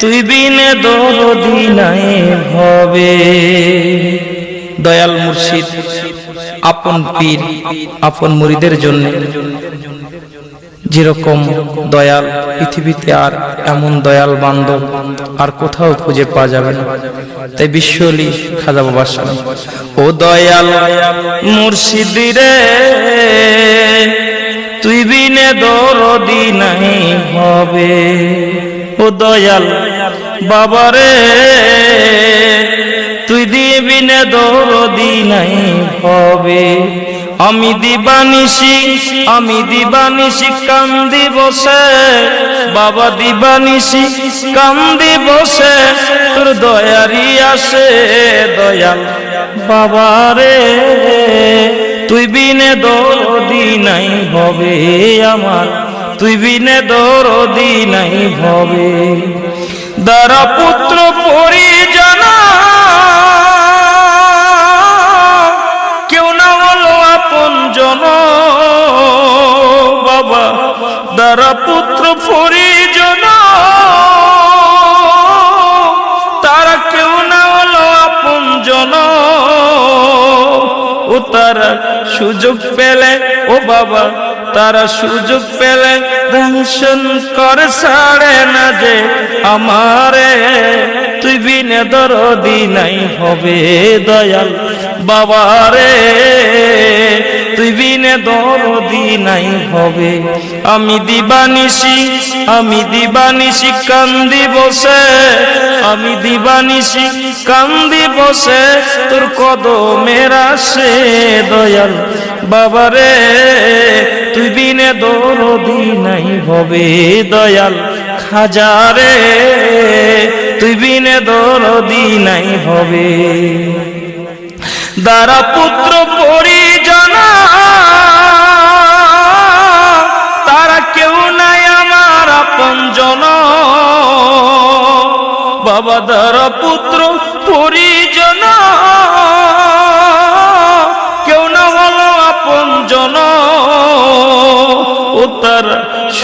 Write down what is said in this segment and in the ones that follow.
তুই বিনে দরদি নাই হবে। দয়াল মুর্শিদ, আপন পীর, আপন মুরিদের জন্য। যেরকম দয়াল পৃথিবীতে আর এমন দয়াল বান্ধব আর কোথাও খুঁজে পাওয়া যাবে না। তাই বিশ্বলি খাজা বাবার সামনে। ও দয়াল মুর্শিদ রে, তুই বিনে দরদি নাই হবে। ও দয়াল বাবারে, তুই দিবি নে নাই হবে। আমি দিবানিসি আমি দিবানিসি কান্দি বসে বাবা দিবানিসি কান্দি বসে তোর দয়ারি আসে, দয়াল বাবারে। তুই বিনে দরদি নাই হবে আমার, তুই বিনে দরদি নাই হবে। দ্বারা পুত্র পরিজনা। কেউ না হলো আপন জন। বাবা দ্বারা পুত্র পরিজন। তারা কেউ না হলো আপন জন। ও তারা সুযোগ পেলে, ও বাবা, তারা সুযোগ পেলে। দংশন করে ছাড়ে না যে আমারে। তুই বিনে দরদি নাই হবে দয়াল বাবারে। তুই বিনে দরদি নাই হবে। আমি দিবানিসি আমি দিবানিসি কান্দি বসে। আমি দিবানিসি কান্দি বসে, তোর কদমের আসে দয়াল বাবারে। তুই বিনে দরদি নাই হবে দয়াল খাজারে। তুই বিনে দরদি নাই হবে। দ্বারা পুত্র পরিজনা, তারা কেউ নাই আমার আপন জন। বাবা দ্বারা পুত্র পরিজন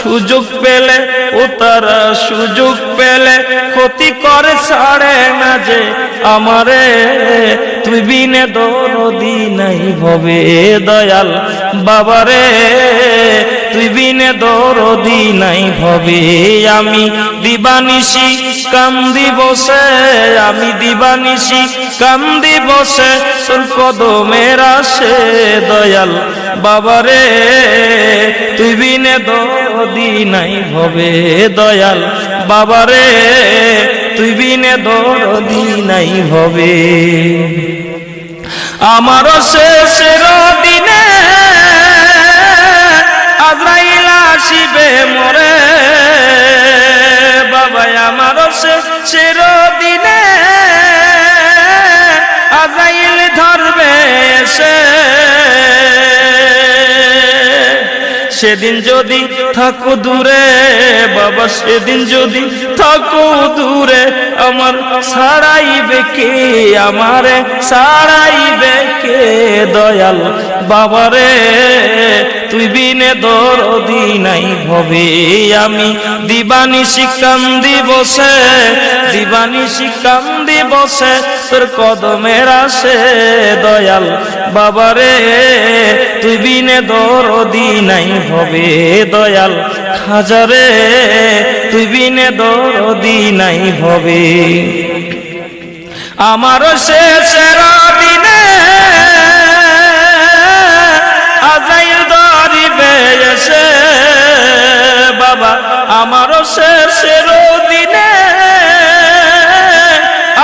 সুযোগ পেলে, ও তারা সুযোগ পেলে, ক্ষতি করে ছাড়ে না যে আমারে। তুই বিনে দরদি নাই ভবে দয়াল বাবারে। তুই বিনে দরদি নাই ভবে, আমি দিবানিসি কান্দি বসে, আমি দিবানিসি কান্দি বসে, তোর কদমের আসে দয়াল বাবারে, তুই বিনে দরদি নাই ভবে দয়াল। বাবারে, তুই বিনে দরদি নাই হবে আমারও শেষের দিনে আজরাইল আসিবে মরে। বাবা আমারও শেষের সেদিন যদি থাকো দূরে, বাবা, সেদিন যদি থাকো দূরে, আমার ছাড়াইবে কে? আমারে ছাড়াইবে কে? দয়াল বাবারে, তুই বিনে দরদি নাই ভবে। আমি দিবানিসি কান্দি বসে দিবানিসি কান্দি বসে তোর কদমের আসে দয়াল। বাবারে, তুই বিনে দরদি নাই হবে দয়াল। খাজারে, তুই বিনে দরদি নাই হবে। আমার শেষের দিনে আজাইল ধরিবে এসে, বাবা, আমার শেষের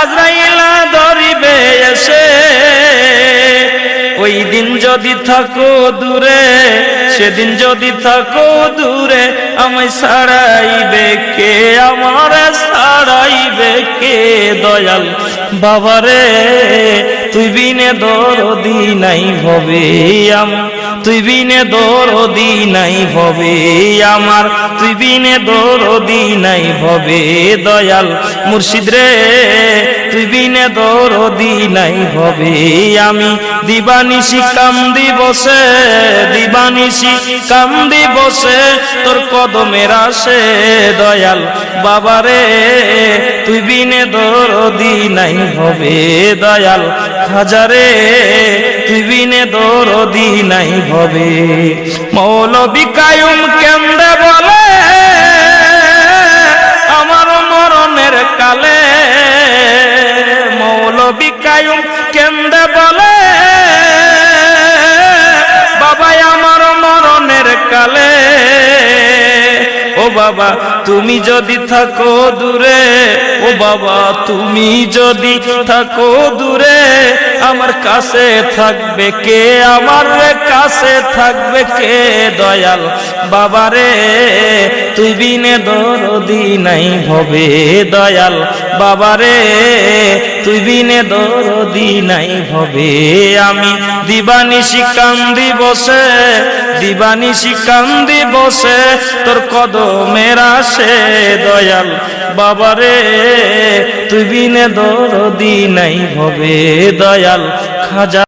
আজরাইলা ধরিবে এসে, ওই দিন যদি থাকো দূরে, সেদিন যদি থাকো দূরে, আমায় ছাড়াইবে কে? আমার ছাড়াইবে কে দয়াল? বাবারে, তুই বিনে দরদি নাই ভবে আমার তুই বিনে দরদি নাই ভবে আমার তুই বিনে দরদি নাই ভবে দয়াল মুর্শিদ রে। তুই বিনে দরদি নাই ভবে আমি দিবানিসি কান্দি বসে দিবানিসি কান্দি বসে তোর কদমের আসে দয়াল বাবারে তুই বিনে দরদি নাই হবে দয়াল হাজারে। তুই বিনে দরদি নাই হবে। মৌলবী কায়ুম কেন্দ্রে বলে? আমার মরণের কালে মৌলবী কায়ুম কেন্দ্রে বলে? বাবাই আমার মরণের কালে, ও বাবা তুমি যদি থাকো দূরে, ও বাবা তুমি যদি থাকো দূরে আমার কাছে থাকবে কে? আমার কাছে থাকবে কে দয়াল? বাবারে, তুই বিনে দরদি নাই হবে দয়াল। বাবারে তুই দরদি নাই হবে আমি। দিবানিশি কান্দি বসে দিবানিশি কান্দি বসে তোর কদমের আসে দয়াল বাবারে। তুই বিনে দরদি নাই হবে দয়াল, খাজা